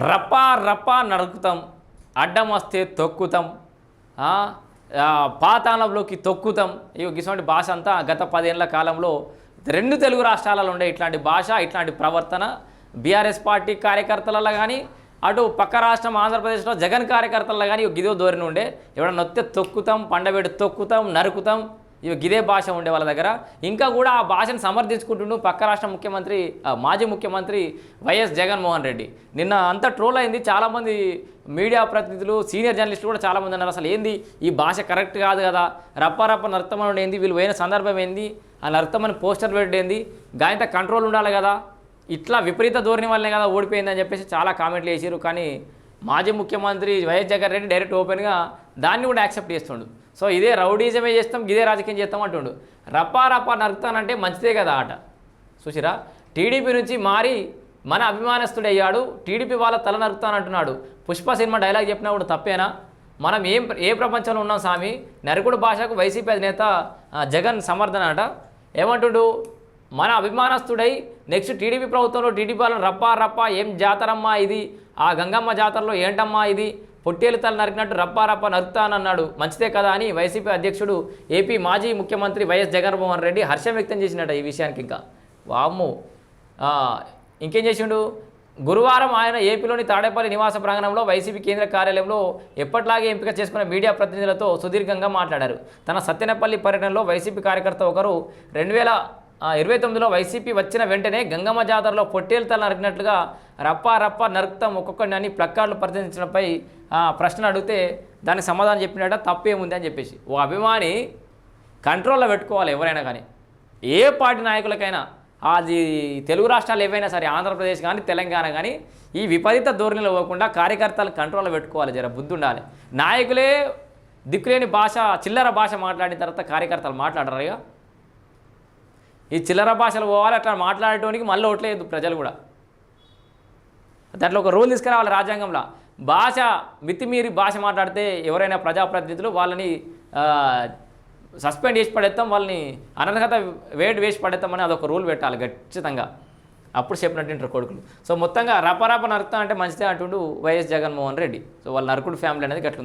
రపా రపా నరుకుతాం అడ్డం వస్తే తొక్కుతాం పాతాళంలోకి తొక్కుతాం. ఇవి ఇటువంటి భాష అంతా గత పదేళ్ళ కాలంలో రెండు తెలుగు రాష్ట్రాలలో ఉండే ఇట్లాంటి భాష ఇట్లాంటి ప్రవర్తన. బీఆర్ఎస్ పార్టీ కార్యకర్తలలో కానీ అటు పక్క రాష్ట్రం ఆంధ్రప్రదేశ్లో జగన్ కార్యకర్తలలో కానీ గిదో ధోరణి ఉండే. ఎవడన్నా నొత్తే తొక్కుతాం పండబెట్టి తొక్కుతాం నరుకుతాం. ఇవి గిదే భాష ఉండే వాళ్ళ దగ్గర. ఇంకా కూడా ఆ భాషను సమర్థించుకుంటుండు పక్క రాష్ట్ర ముఖ్యమంత్రి ఆ, మాజీ ముఖ్యమంత్రి వైఎస్ జగన్మోహన్ రెడ్డి. నిన్న అంతా ట్రోల్ అయింది. చాలామంది మీడియా ప్రతినిధులు సీనియర్ జర్నలిస్టులు కూడా చాలామంది అన్నారు అసలు ఏంది? ఈ భాష కరెక్ట్ కాదు కదా? రప్ప రప్ప నర్తమని ఏంది? వీళ్ళు పోయిన సందర్భం ఏంది? ఆ నర్తమని పోస్టర్ పెట్టేంది గాయంత కంట్రోల్ ఉండాలి కదా? ఇట్లా విపరీత ధోరణి వల్లనే కదా ఓడిపోయిందని చెప్పేసి చాలా కామెంట్లు వేసారు కానీ మాజీ ముఖ్యమంత్రి వైఎస్ జగన్ రెడ్డి డైరెక్ట్ ఓపెన్గా దాన్ని కూడా యాక్సెప్ట్ చేస్తుండు. సో ఇదే రౌడీజమే చేస్తాం ఇదే రాజకీయం చేస్తాం అంటుండు. రప్పా రప్పా నరుకుతానంటే మంచిదే కదా ఆట. చూసిరా? టీడీపీ నుంచి మారి మన అభిమానస్తుడు అయ్యాడు టీడీపీ వాళ్ళ తల నరుకుతానంటున్నాడు. పుష్ప సినిమా డైలాగ్ చెప్పినా కూడా తప్పేనా? మనం ఏం ఏ ప్రపంచంలో ఉన్నాం స్వామి నరకుడు భాషకు వైసీపీ అధినేత జగన్ సమర్థన అట ఏమంటుడు? మన అభిమానస్తుడై నెక్స్ట్ టీడీపీ ప్రభుత్వంలో టీడీపీ వాళ్ళని రప్పా రప్పా ఏం జాతరమ్మా ఇది? ఆ గంగమ్మ జాతరలో ఏంటమ్మా ఇది? పొట్టేలు తల నరికినట్టు రప్పారప్ప నరుకుతానన్నాడు. మంచిదే కదా అని వైసీపీ అధ్యక్షుడు ఏపీ మాజీ ముఖ్యమంత్రి వైఎస్ జగన్మోహన్ రెడ్డి హర్షం వ్యక్తం చేసినట్ట ఈ విషయానికి ఇంకా. వామ్ము. ఇంకేం చేసిండు? గురువారం ఆయన ఏపీలోని తాడేపల్లి నివాస ప్రాంగణంలో వైసీపీ కేంద్ర కార్యాలయంలో ఎప్పట్లాగే ఎంపిక చేసుకున్న మీడియా ప్రతినిధులతో సుదీర్ఘంగా మాట్లాడారు. తన సత్తెనపల్లి పర్యటనలో వైసీపీ కార్యకర్త ఒకరు రెండు వేల ఇరవై తొమ్మిదిలో వైసీపీ వచ్చిన వెంటనే గంగమ్మ జాతరలో పొట్టేలు తల నరికినట్లుగా రప్పా రప్పా నరుకుతాం ఒక్కొక్కడిని అని ప్లక్కార్డులు ప్రదర్శించడంపై ప్రశ్నలు ప్రశ్న అడిగితే దానికి సమాధానం చెప్పినట తప్పేముంది అని చెప్పేసి. ఓ అభిమాని కంట్రోల్లో పెట్టుకోవాలి ఎవరైనా కానీ. ఏ పార్టీ నాయకులకైనా అది తెలుగు రాష్ట్రాలు ఏవైనా సరే ఆంధ్రప్రదేశ్ కానీ తెలంగాణ కానీ ఈ విపరీత ధోరణిలో పోకుండా కార్యకర్తలు కంట్రోల్లో పెట్టుకోవాలి. జర బుద్ధి ఉండాలి. నాయకులే దిక్కులేని భాష చిల్లర భాష మాట్లాడిన తర్వాత కార్యకర్తలు మాట్లాడరు ఈ చిల్లర భాషలు పోవాలి అట్లా మాట్లాడటానికి మళ్ళీ ఓట్లేదు ప్రజలు కూడా. దాంట్లో ఒక రూల్ తీసుకురావాలి రాజ్యాంగంలో. భాష మితిమీరి భాష మాట్లాడితే ఎవరైనా ప్రజాప్రతినిధులు వాళ్ళని సస్పెండ్ చేసి పడేస్తాం వాళ్ళని అనర్హత వేడి వేసి పడేస్తామని అదొక రూల్ పెట్టాలి ఖచ్చితంగా. అప్పుడు చెప్పినట్టు కొడుకులు. సో మొత్తంగా రపరప నరుకుతా అంటే మంచిదే అంటుండు వైఎస్ జగన్మోహన్ రెడ్డి. సో వాళ్ళ నరుకుడు ఫ్యామిలీ అనేది గట్ల